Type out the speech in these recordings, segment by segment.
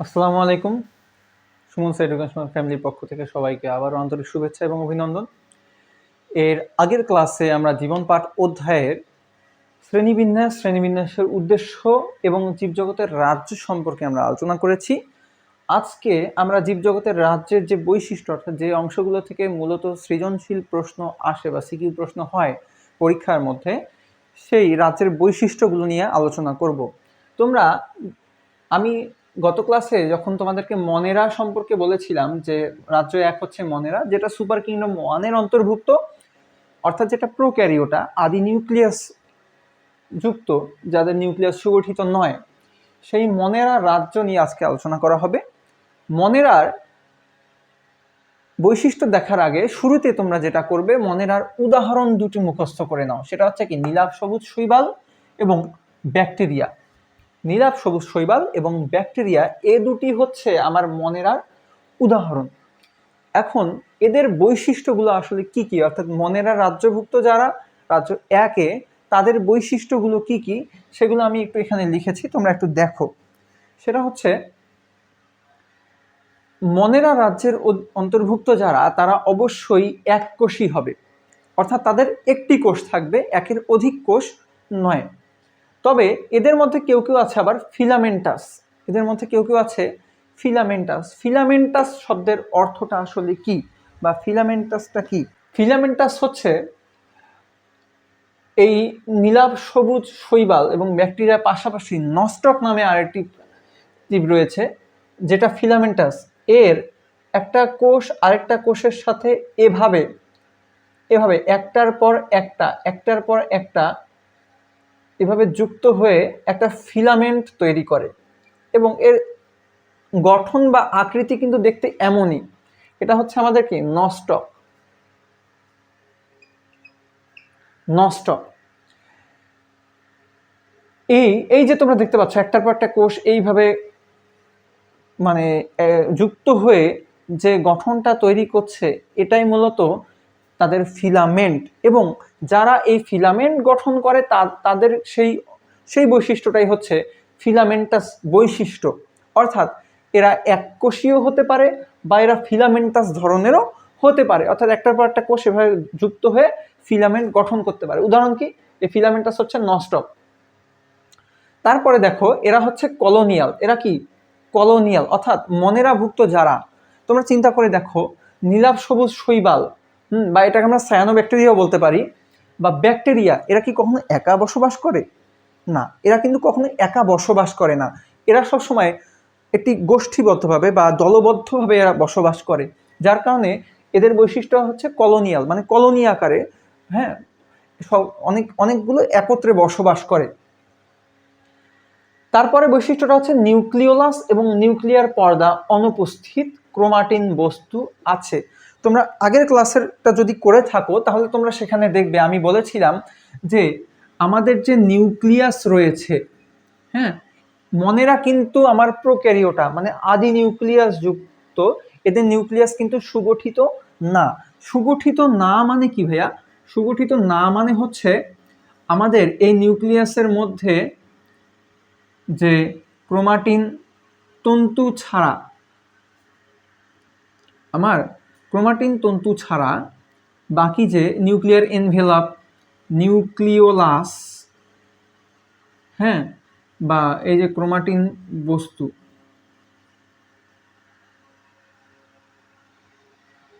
আসসালামু আলাইকুম। Suman side educational ফ্যামিলির পক্ষ থেকে সবাইকে আবারও আন্তরিক শুভেচ্ছা এবং অভিনন্দন। এর আগের ক্লাসে আমরা জীবন পাঠ অধ্যায়ের শ্রেণীবিন্যাস, শ্রেণীবিন্যাসের উদ্দেশ্য এবং জীবজগতের রাজ্য সম্পর্কে আমরা আলোচনা করেছি। আজকে আমরা জীবজগতের রাজ্যের যে বৈশিষ্ট্য, অর্থাৎ যে অংশগুলো থেকে মূলত সৃজনশীল প্রশ্ন আসে বা সিকিউ প্রশ্ন হয় পরীক্ষার মধ্যে, সেই রাজ্যের বৈশিষ্ট্যগুলো নিয়ে আলোচনা করব। তোমরা, আমি গত ক্লাসে যখন তোমাদেরকে মনেরা সম্পর্কে বলেছিলাম যে রাজ্য এক হচ্ছে মনেরা, যেটা সুপার কিংডম ওয়ানের অন্তর্ভুক্ত, অর্থাৎ যেটা প্রোক্যারিওটা, আদি নিউক্লিয়াস যুক্ত, যাদের নিউক্লিয়াস সুগঠিত নয়, সেই মনেরা রাজ্য নিয়ে আজকে আলোচনা করা হবে। মনেরার বৈশিষ্ট্য দেখার আগে শুরুতে তোমরা যেটা করবে মনেরার উদাহরণ দুটি মুখস্থ করে নাও। সেটা হচ্ছে কি, নীলাভ সবুজ শৈবাল এবং ব্যাকটেরিয়া। নীলাভ সবুজ শৈবাল এবং ব্যাকটেরিয়া, এ দুটি হচ্ছে আমার মনেরার উদাহরণ। এখন এদের বৈশিষ্ট্যগুলো আসলে কি কি? অর্থাৎ মনেরা রাজ্যভুক্ত যারা, রাজ্য একে তাদের বৈশিষ্ট্যগুলো কি কি? সেগুলো আমি একটু এখানে লিখেছি, তোমরা একটু দেখো। সেটা হচ্ছে মনেরা রাজ্যের অন্তর্ভুক্ত যারা, তারা অবশ্যই এক কোষই হবে। অর্থাৎ তাদের একটি কোষ থাকবে, একের অধিক কোষ নয়। তবে এদের মধ্যে কেউ কেউ আছে আবার ফিলামেন্টাস। এদের মধ্যে কেউ কেউ আছে ফিলামেন্টাস। ফিলামেন্টাস শব্দের অর্থটা আসলে কি বা ফিলামেন্টাসটা কি? ফিলামেন্টাস হচ্ছে এই নীলাভ সবুজ শৈবাল এবং ব্যাকটেরিয়ার পাশাপাশি নস্টক নামে আরেকটি রয়েছে, যেটা ফিলামেন্টাস। এর একটা কোষ আরেকটা কোষের সাথে এভাবে এভাবে একটার পর একটা, একটার পর একটা এভাবে যুক্ত হয়ে একটা ফিলামেন্ট তৈরি করে। এবং এর গঠন বা আকৃতি কিন্তু দেখতে এমনই। এটা হচ্ছে আমাদের কি? নস্টক। নস্টক। এই এই যে তোমরা দেখতে পাচ্ছ, একটার পর একটা কোষ এইভাবে মানে যুক্ত হয়ে যে গঠনটা তৈরি করছে, এটাই মূলত তাদের ফিলামেন্ট। এবং যারা এই ফিলামেন্ট গঠন করে, তা- তাদের সেই সেই বৈশিষ্ট্যটাই হচ্ছে ফিলামেন্টাস বৈশিষ্ট্য। অর্থাৎ এরা এককোষীয় হতে পারে বা এরা ফিলামেন্টাস ধরনেরও হতে পারে। অর্থাৎ একটার পর একটা কোষ এভাবে যুক্ত হয়ে ফিলামেন্ট গঠন করতে পারে। উদাহরণ কি? এই ফিলামেন্টাস হচ্ছে নস্টক তারপরে দেখো, এরা হচ্ছে কলোনিয়াল। এরা কি? কলোনিয়াল, অর্থাৎ মনেরাভুক্ত যারা, তোমরা চিন্তা করে দেখো, নীলাভ সবুজ শৈবাল বা এটাকে আমরা সায়ানো ব্যাকটেরিয়াও বলতে পারি, বা ব্যাকটেরিয়া এরা কি কখনো একা বসবাস করে? না, এরা কিন্তু কখনো একা বসবাস করে না। এরা সবসময় একটি গোষ্ঠীবদ্ধভাবে বা দলবদ্ধভাবে এরা বসবাস করে, যার কারণে এদের বৈশিষ্ট্য হচ্ছে কলোনিয়াল মানে কলোনি আকারে হ্যাঁ সব অনেক, অনেকগুলো একত্রে বসবাস করে। তারপরে বৈশিষ্ট্যটা হচ্ছে নিউক্লিওলাস এবং নিউক্লিয়ার পর্দা অনুপস্থিত ক্রোমাটিন বস্তু আছে। তোমরা আগের ক্লাসেরটা যদি করে থাকো, তাহলে তোমরা সেখানে দেখবে আমি বলেছিলাম যে আমাদের যে নিউক্লিয়াস রয়েছে হ্যাঁ মনেরা কিন্তু আমার প্রোক্যারিওটা মানে আদি নিউক্লিয়াস যুক্ত, এদের নিউক্লিয়াস কিন্তু সুগঠিত না। সুগঠিত না মানে কি ভাইয়া? সুগঠিত না মানে হচ্ছে আমাদের এই নিউক্লিয়াসের মধ্যে যে ক্রোমাটিন তন্তু ছাড়া, আমার ক্রোমাটিন তন্তু ছাড়া বাকি যে নিউক্লিয়ার এনভেলাপ, নিউক্লিওলাস হ্যাঁ বা এই যে ক্রোমাটিন বস্তু,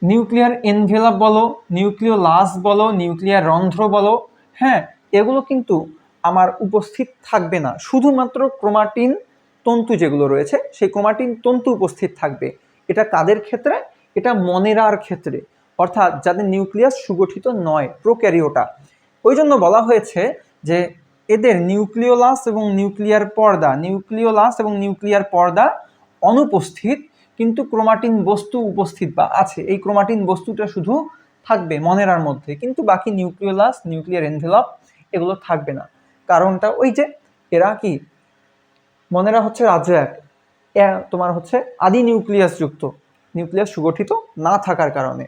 নিউক্লিয়ার এনভেলাপ বলো, নিউক্লিওলাস বলো, নিউক্লিয়ার রন্ধ্র বলো হ্যাঁ এগুলো কিন্তু আমার উপস্থিত থাকবে না। শুধুমাত্র ক্রোমাটিন তন্তু যেগুলো রয়েছে, সেই ক্রোমাটিন তন্তু উপস্থিত থাকবে। এটা কাদের ক্ষেত্রে? এটা মনেরার ক্ষেত্রে। অর্থাৎ যাদের নিউক্লিয়াস সুগঠিত নয়, প্রোক্যারিওটা। ওই জন্য বলা হয়েছে যে এদের নিউক্লিওলাস এবং নিউক্লিয়ার পর্দা, নিউক্লিওলাস এবং নিউক্লিয়ার পর্দা অনুপস্থিত, কিন্তু ক্রোমাটিন বস্তু উপস্থিত বা আছে। এই ক্রোমাটিন বস্তুটা শুধু থাকবে মনেরার মধ্যে, কিন্তু বাকি নিউক্লিওলাস, নিউক্লিয়ার এনভেলপ এগুলো থাকবে না। কারণটা ওই যে এরা কি? মনেরা হচ্ছে রাজ্য এক। তোমার হচ্ছে আদি নিউক্লিয়াস যুক্ত। নিউক্লিয়াস সুগঠিত না থাকার কারণে।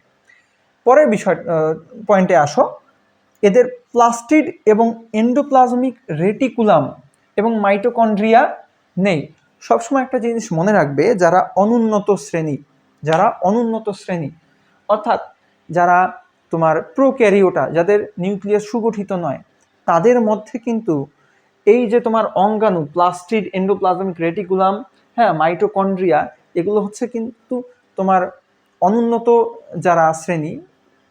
পরের বিষয় পয়েন্টে আসো। এদের প্লাস্টিড এবং এন্ডোপ্লাজমিক রেটিকুলাম এবং মাইটোকন্ড্রিয়া নেই। সবসময় একটা জিনিস মনে রাখবে, যারা অনুন্নত শ্রেণি, যারা অনুন্নত শ্রেণি, অর্থাৎ যারা তোমার প্রোক্যারিওটা যাদের নিউক্লিয়াস সুগঠিত নয় তাদের মধ্যে কিন্তু এই যে তোমার অঙ্গাণু, প্লাস্টিড এন্ডোপ্লাজমিক রেটিকুলাম হ্যাঁ মাইটোকন্ড্রিয়া এগুলো হচ্ছে কিন্তু তোমার অনুন্নত যারা শ্রেণি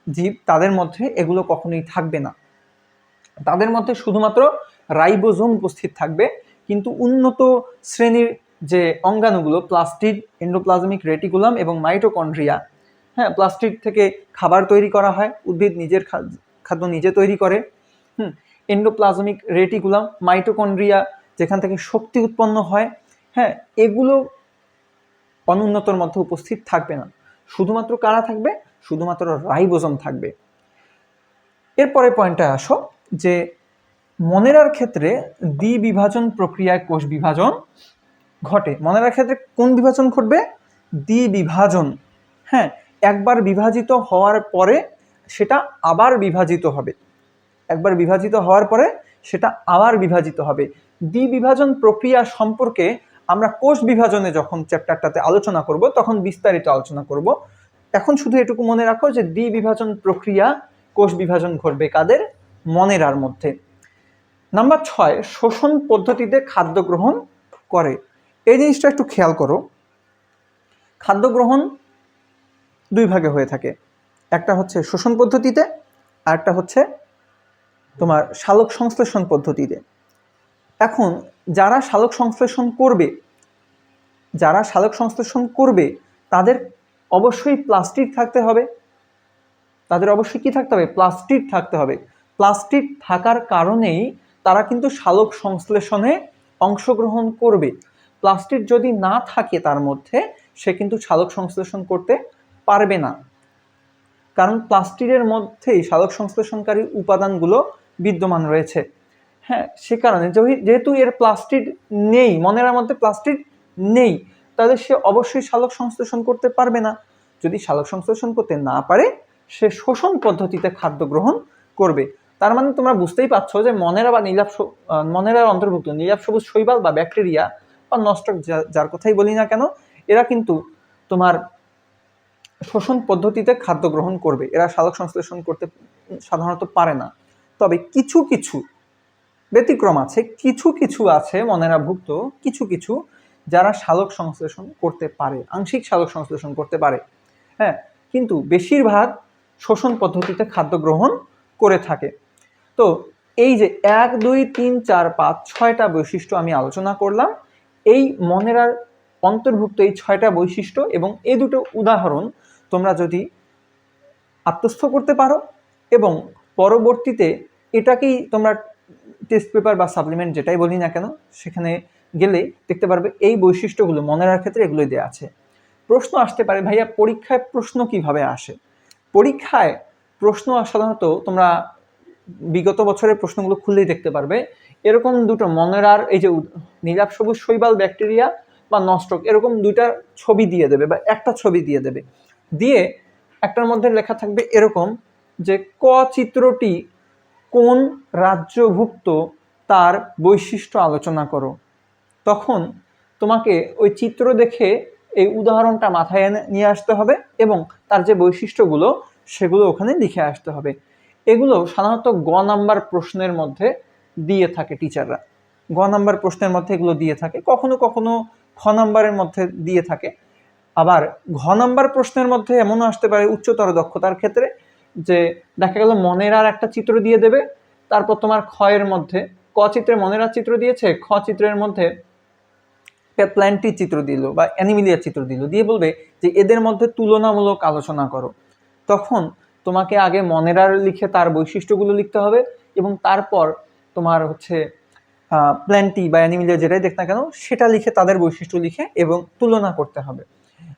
জীব, তাদের মধ্যে এগুলো কখনোই থাকবে না। তাদের মধ্যে শুধুমাত্র রাইবোজোম উপস্থিত থাকবে, কিন্তু উন্নত শ্রেণির যে অঙ্গাণুগুলো, প্লাস্টিড এন্ডোপ্লাজমিক রেটিকুলাম এবং মাইটোকন্ড্রিয়া হ্যাঁ প্লাস্টিড থেকে খাবার তৈরি করা হয়, উদ্ভিদ নিজের খাদ্য নিজে তৈরি করে, হুম এন্ডোপ্লাজমিক রেটিকুলাম মাইটোকন্ড্রিয়া যেখান থেকে শক্তি উৎপন্ন হয় হ্যাঁ এগুলো অনুন্নতর মধ্যে উপস্থিত থাকবে না। শুধুমাত্র কারা থাকবে? শুধুমাত্র রাইবোজম থাকবে। এরপরে পয়েন্টটা আসো, যে মনেরার ক্ষেত্রে দ্বিবিভাজন প্রক্রিয়ায় কোষ বিভাজন ঘটে। মনেরার ক্ষেত্রে কোন বিভাজন ঘটবে? দ্বিবিভাজন। হ্যাঁ একবার বিভাজিত হওয়ার পরে সেটা আবার বিভাজিত হবে। একবার বিভাজিত হওয়ার পরে সেটা আবার বিভাজিত হবে। দ্বিবিভাজন প্রক্রিয়া সম্পর্কে আমরা কোষ বিভাজনে যখন চ্যাপ্টারটাতে আলোচনা করব, তখন বিস্তারিত আলোচনা করব। এখন শুধু এটুকু মনে রাখো যে দ্বিবিভাজন প্রক্রিয়া কোষ বিভাজন ঘটবে কাদের? মনেরার মধ্যে। নাম্বার ছয়, শোষণ পদ্ধতিতে খাদ্য গ্রহণ করে। এই জিনিসটা একটু খেয়াল করো। খাদ্য গ্রহণ দুই ভাগে হয়ে থাকে। একটা হচ্ছে শোষণ পদ্ধতিতে আর একটা হচ্ছে তোমার শালক সংশ্লেষণ পদ্ধতিতে। এখন যারা শালক সংশ্লেষণ করবে, যারা শালক সংশ্লেষণ করবে, তাদের অবশ্যই প্লাস্টিক থাকতে হবে। তাদের অবশ্যই কি থাকতে হবে? প্লাস্টিক থাকতে হবে। প্লাস্টিক থাকার কারণেই তারা কিন্তু শালক সংশ্লেষণে অংশগ্রহণ করবে। প্লাস্টিক যদি না থাকে তার মধ্যে, সে কিন্তু শালক সংশ্লেষণ করতে পারবে না। কারণ প্লাস্টিকের মধ্যেই শালক সংশ্লেষণকারী উপাদানগুলো বিদ্যমান রয়েছে। হ্যাঁ সে কারণে যেহেতু এর প্লাস্টিক নেই, মনের মধ্যে প্লাস্টিক নেই, তাহলে সে অবশ্যই শালক সংশ্লেষণ করতে পারবে না। যদি শালক সংশ্লেষণ করতে না পারে, সে শোষণ পদ্ধতিতে খাদ্য গ্রহণ করবে। তার মানে তোমরা বুঝতেই পারছ যে মনেরা বা নীলাপ মনেরার অন্তর্ভুক্ত নীলাপ সবুজ শৈবাল বা ব্যাকটেরিয়া বা নষ্ট যার কথাই বলি না কেন, এরা কিন্তু তোমার শোষণ পদ্ধতিতে খাদ্য গ্রহণ করবে। এরা শালক সংশ্লেষণ করতে সাধারণত পারে না। তবে কিছু কিছু ব্যতিক্রম আছে, কিছু কিছু আছে মনেরা ভুক্ত কিছু কিছু যারা শালক সংশ্লেষণ করতে পারে, আংশিক শালক সংশ্লেষণ করতে পারে। হ্যাঁ কিন্তু বেশিরভাগ শোষণ পদ্ধতিতে খাদ্য গ্রহণ করে থাকে। তো এই যে এক, দুই, তিন, চার, পাঁচ, ছয়টা বৈশিষ্ট্য আমি আলোচনা করলাম, এই মনেরার অন্তর্ভুক্ত এই ছয়টা বৈশিষ্ট্য এবং এই দুটো উদাহরণ তোমরা যদি আত্মস্থ করতে পারো এবং পরবর্তীতে এটাকেই তোমরা টেস্ট পেপার বা সাপ্লিমেন্ট যেটাই বলি না কেন, সেখানে গেলে দেখতে পারবে এই বৈশিষ্ট্যগুলো মনে রাখার ক্ষেত্রে এগুলোই দেওয়া আছে। প্রশ্ন আসতে পারে, ভাইয়া, পরীক্ষায় প্রশ্ন কীভাবে আসে? পরীক্ষায় প্রশ্ন সাধারণত তোমরা বিগত বছরের প্রশ্নগুলো খুললেই দেখতে পারবে। এরকম দুটো মনেরার, এই যে নীলাপ সবুজ শৈবাল ব্যাকটেরিয়া বা নষ্টক এরকম দুইটা ছবি দিয়ে দেবে বা একটা ছবি দিয়ে দেবে। দিয়ে একটার মধ্যে লেখা থাকবে এরকম যে, ক চিত্রটি কোন রাজ্যভুক্ত তার বৈশিষ্ট্য আলোচনা করো। তখন তোমাকে ওই চিত্র দেখে এই উদাহরণটা মাথায় এনে নিয়ে আসতে হবে এবং তার যে বৈশিষ্ট্যগুলো সেগুলো ওখানে লিখে আসতে হবে। এগুলো সাধারণত গ নাম্বার প্রশ্নের মধ্যে দিয়ে থাকে টিচাররা। গ নাম্বার প্রশ্নের মধ্যে এগুলো দিয়ে থাকে, কখনো কখনো খ নাম্বারের মধ্যে দিয়ে থাকে। আবার ঘ নাম্বার প্রশ্নের মধ্যে এমনও আসতে পারে উচ্চতর দক্ষতার ক্ষেত্রে যে দেখা গেল মনের আর একটা চিত্র দিয়ে দেবে, তারপর তোমার ক্ষয়ের মধ্যে, ক চিত্রে মনের আর চিত্র দিয়েছে, খ চিত্রের মধ্যে প্ল্যান্টির চিত্র দিল বা অ্যানিমিলিয়ার চিত্র দিল, দিয়ে বলবে যে এদের মধ্যে তুলনামূলক আলোচনা করো। তখন তোমাকে আগে মনেরার লিখে তার বৈশিষ্ট্যগুলো লিখতে হবে এবং তারপর তোমার হচ্ছে প্ল্যান্টি বা অ্যানিমিলিয়া যেটাই দেখ না কেন, সেটা লিখে তাদের বৈশিষ্ট্য লিখে এবং তুলনা করতে হবে।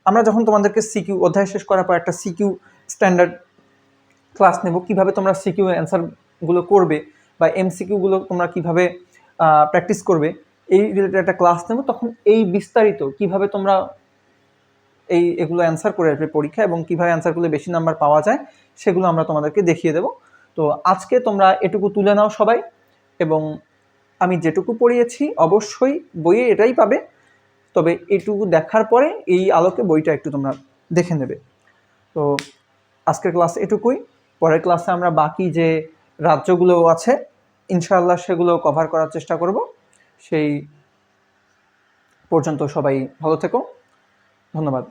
আমরা যখন তোমাদেরকে সিকিউ, অধ্যায় শেষ করার পর একটা সিকিউ স্ট্যান্ডার্ড ক্লাস নেব, কীভাবে তোমরা সিকিউ অ্যান্সারগুলো করবে বা এমসিকিউগুলো তোমরা কীভাবে প্র্যাকটিস করবে, এই রিলেটেড একটা ক্লাস নেব, তখন এই বিস্তারিত কীভাবে তোমরা এই এগুলো অ্যান্সার করে আসবে পরীক্ষা এবং কীভাবে অ্যান্সারগুলো বেশি নাম্বার পাওয়া যায়, সেগুলো আমরা তোমাদেরকে দেখিয়ে দেবো। তো আজকে তোমরা এটুকু তুলে নাও সবাই এবং আমি যেটুকু পড়িয়েছি অবশ্যই বইয়ে এটাই পাবে। তবে এটুকু দেখার পরে এই আলোকে বইটা একটু তোমরা দেখে নেবে। তো আজকের ক্লাস এটুকুই। পরের ক্লাসে আমরা বাকি যে রাজ্যগুলো আছে, ইনশাআল্লাহ সেগুলো কভার করার চেষ্টা করব। সেই পর্যন্ত সবাই ভালো থেকো। ধন্যবাদ।